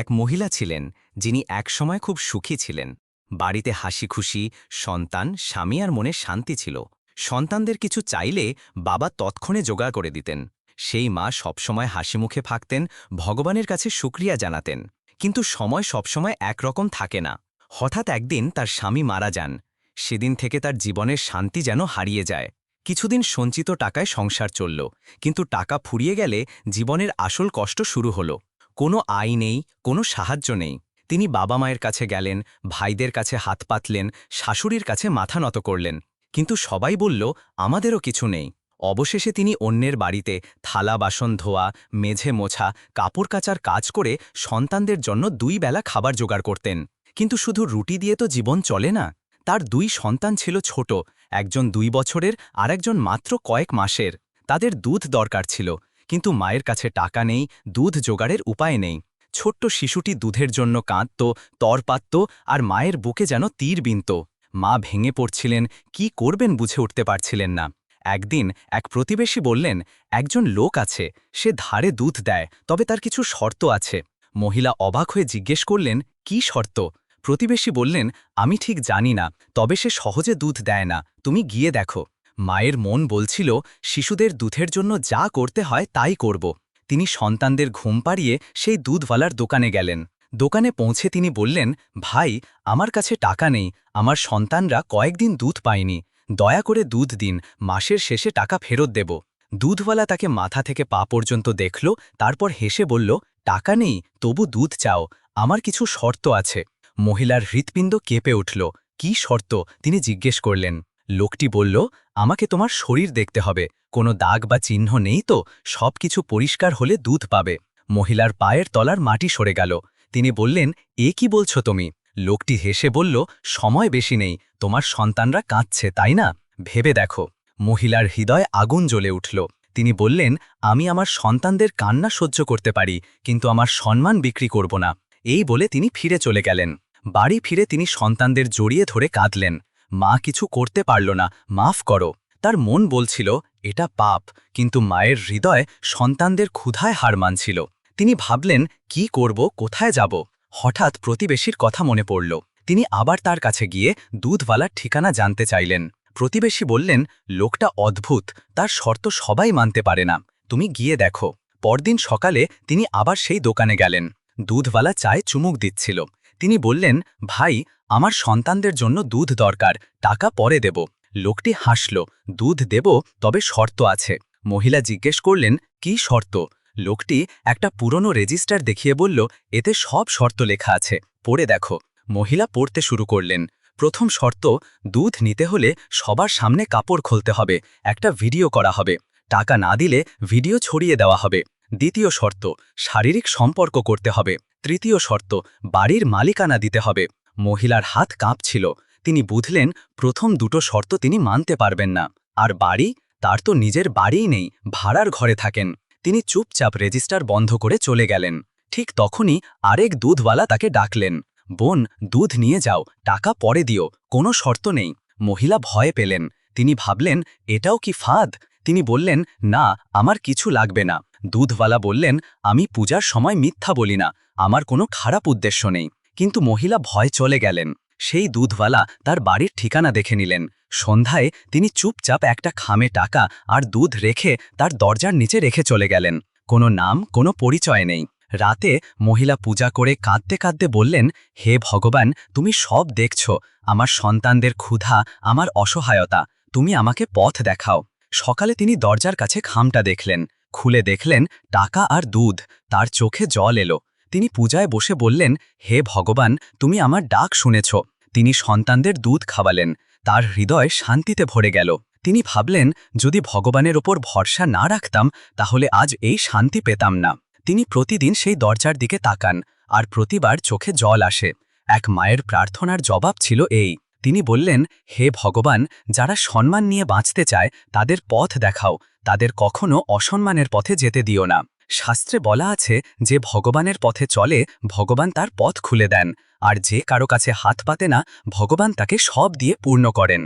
এক মহিলা ছিলেন যিনি একসময় খুব সুখী ছিলেন। বাড়িতে হাসি খুশি, সন্তান, স্বামী আর মনে শান্তি ছিল। সন্তানদের কিছু চাইলে বাবা তৎক্ষণে জোগাড় করে দিতেন। সেই মা সবসময় হাসি মুখে থাকতেন, ভগবানের কাছে শুক্রিয়া জানাতেন। কিন্তু সময় সবসময় একরকম থাকে না। হঠাৎ একদিন তার স্বামী মারা যান। সেদিন থেকে তার জীবনের শান্তি যেন হারিয়ে যায়। কিছুদিন সঞ্চিত টাকায় সংসার চলল, কিন্তু টাকা ফুরিয়ে গেলে জীবনের আসল কষ্ট শুরু হলো। কোনো আয় নেই, কোনো সাহায্য নেই। তিনি বাবা মায়ের কাছে গেলেন, ভাইদের কাছে হাত পাতলেন, শাশুড়ির কাছে মাথা নত করলেন। কিন্তু সবাই বলল, আমাদেরও কিছু নেই। অবশেষে তিনি অন্যের বাড়িতে থালা, বাসন ধোয়া, মেঝে মোছা, কাপড় কাচার কাজ করে সন্তানদের জন্য দুই বেলা খাবার জোগাড় করতেন। কিন্তু শুধু রুটি দিয়ে তো জীবন চলে না, তার দুই সন্তান ছিল ছোট, একজন দুই বছরের আর একজন মাত্র কয়েক মাসের। তাদের দুধ দরকার ছিল কিন্তু মায়ের কাছে টাকা নেই, দুধ জোগাড়ের উপায় নেই। ছোট্ট শিশুটি দুধের জন্য কাঁদত, তর পাতত আর মায়ের বুকে যেন তীর বিনত। মা ভেঙে পড়ছিলেন, কি করবেন বুঝে উঠতে পারছিলেন না। একদিন এক প্রতিবেশী বললেন, একজন লোক আছে, সে ধারে দুধ দেয়, তবে তার কিছু শর্ত আছে। মহিলা অবাক হয়ে জিজ্ঞেস করলেন, কি শর্ত? প্রতিবেশী বললেন, আমি ঠিক জানি না, তবে সে সহজে দুধ দেয় না, তুমি গিয়ে দেখো। মায়ের মন বলছিল, শিশুদের দুধের জন্য যা করতে হয় তাই করব। তিনি সন্তানদের ঘুম পাড়িয়ে সেই দুধওয়ালার দোকানে গেলেন। দোকানে পৌঁছে তিনি বললেন, ভাই, আমার কাছে টাকা নেই, আমার সন্তানরা কয়েকদিন দুধ পায়নি। দয়া করে দুধ দিন, মাসের শেষে টাকা ফেরত দেব। দুধওয়ালা তাকে মাথা থেকে পা পর্যন্ত দেখল, তারপর হেসে বলল, টাকা নেই, তবু দুধ চাও, আমার কিছু শর্ত আছে। মহিলার হৃৎপিণ্ড কেঁপে উঠল। কি শর্ত? তিনি জিজ্ঞেস করলেন। লোকটি বলল, আমাকে তোমার শরীর দেখতে হবে। কোনো দাগ বা চিহ্ন নেই তো? সব কিছু পরিষ্কার হলে দুধ পাবে মহিলার পায়ের তলার মাটি সরে গেল। তিনি বললেন, এ কি বলছো তুমি লোকটি হেসে বলল, সময় বেশি নেই। তোমার সন্তানরা কাঁদছে, তাই না? ভেবে দেখো মহিলার হৃদয় আগুন জ্বলে উঠল। তিনি বললেন, আমি আমার সন্তানদের কান্না সহ্য করতে পারি, কিন্তু আমার সম্মান বিক্রি করব না এই বলে তিনি ফিরে চলে গেলেন। বাড়ি ফিরে তিনি সন্তানদের জড়িয়ে ধরে কাঁদলেন। মা কিছু করতে পারল না, মাফ করো। তার মন বলছিল, এটা পাপ, কিন্তু মায়ের হৃদয় সন্তানদের ক্ষুধায় হার মানছিল। তিনি ভাবলেন, কি করব, কোথায় যাব? হঠাৎ প্রতিবেশীর কথা মনে পড়ল। তিনি আবার তার কাছে গিয়ে দুধওয়ালার ঠিকানা জানতে চাইলেন। প্রতিবেশী বললেন, লোকটা অদ্ভুত, তার শর্ত সবাই মানতে পারে না। তুমি গিয়ে দেখো। পরদিন সকালে তিনি আবার সেই দোকানে গেলেন। দুধওয়ালা চায় চুমুক দিচ্ছিল। তিনি বললেন, ভাই, আমার সন্তানদের জন্য দুধ দরকার, টাকা পরে দেব। লোকটি হাসল, দুধ দেব, তবে শর্ত আছে। মহিলা জিজ্ঞেস করলেন, কি শর্ত? লোকটি একটা পুরনো রেজিস্টার দেখিয়ে বলল, এতে সব শর্ত লেখা আছে, পড়ে দেখো। মহিলা পড়তে শুরু করলেন, প্রথম শর্ত, দুধ নিতে হলে সবার সামনে কাপড় খুলতে হবে, একটা ভিডিও করা হবে, টাকা না দিলে ভিডিও ছড়িয়ে দেওয়া হবে। দ্বিতীয় শর্ত, শারীরিক সম্পর্ক করতে হবে। তৃতীয় শর্ত, বাড়ির মালিকানা দিতে হবে। মহিলার হাত কাঁপছিল। তিনি বুঝলেন, প্রথম দুটো শর্ত তিনি মানতে পারবেন না। আর বাড়ি? তার তো নিজের বাড়িই নেই, ভাড়ার ঘরে থাকেন। তিনি চুপচাপ রেজিস্টার বন্ধ করে চলে গেলেন। ঠিক তখনই আরেক দুধওয়ালা তাকে ডাকলেন। বোন, দুধ নিয়ে যাও, টাকা পরে দিও, কোনো শর্ত নেই। মহিলা ভয় পেলেন। তিনি ভাবলেন, এটাও কি ফাঁদ? তিনি বললেন, না, আমার কিছু লাগবে না। দুধওয়ালা বললেন, আমি পূজার সময় মিথ্যা বলি না, আমার কোনো খারাপ উদ্দেশ্য নেই। কিন্তু মহিলা ভয় চলে গেলেন। সেই দুধওয়ালা তার বাড়ির ঠিকানা দেখে নিলেন। সন্ধ্যায় তিনি চুপচাপ একটা খামে টাকা আর দুধ রেখে তার দরজার নিচে রেখে চলে গেলেন। কোনো নাম, কোনো পরিচয় নেই। রাতে মহিলা পূজা করে কাঁদতে কাঁদতে বললেন, হে ভগবান, তুমি সব দেখছ। আমার সন্তানদের ক্ষুধা, আমার অসহায়তা। তুমি আমাকে পথ দেখাও। সকালে তিনি দরজার কাছে খামটা দেখলেন। খুলে দেখলেন টাকা আর দুধ। তার চোখে জল এলো। তিনি পূজায় বসে বললেন, হে ভগবান, তুমি আমার ডাক শুনেছ। তিনি সন্তানদের দুধ খাওয়ালেন। তার হৃদয় শান্তিতে ভরে গেল। তিনি ভাবলেন, যদি ভগবানের ওপর ভরসা না রাখতাম, তাহলে আজ এই শান্তি পেতাম না। তিনি প্রতিদিন সেই দরজার দিকে তাকান, আর প্রতিবার চোখে জল আসে। এক মায়ের প্রার্থনার জবাব ছিল এই। তিনি বললেন, হে ভগবান, যারা সম্মান নিয়ে বাঁচতে চায়, তাদের পথ দেখাও। তাদের কখনো অসম্মানের পথে যেতে দিও না। শাস্ত্রে বলা আছে, যে ভগবানের পথে চলে, ভগবান তার পথ খুলে দেন, আর যে কারও কাছে হাত পাতে না, ভগবান তাকে সব দিয়ে পূর্ণ করেন।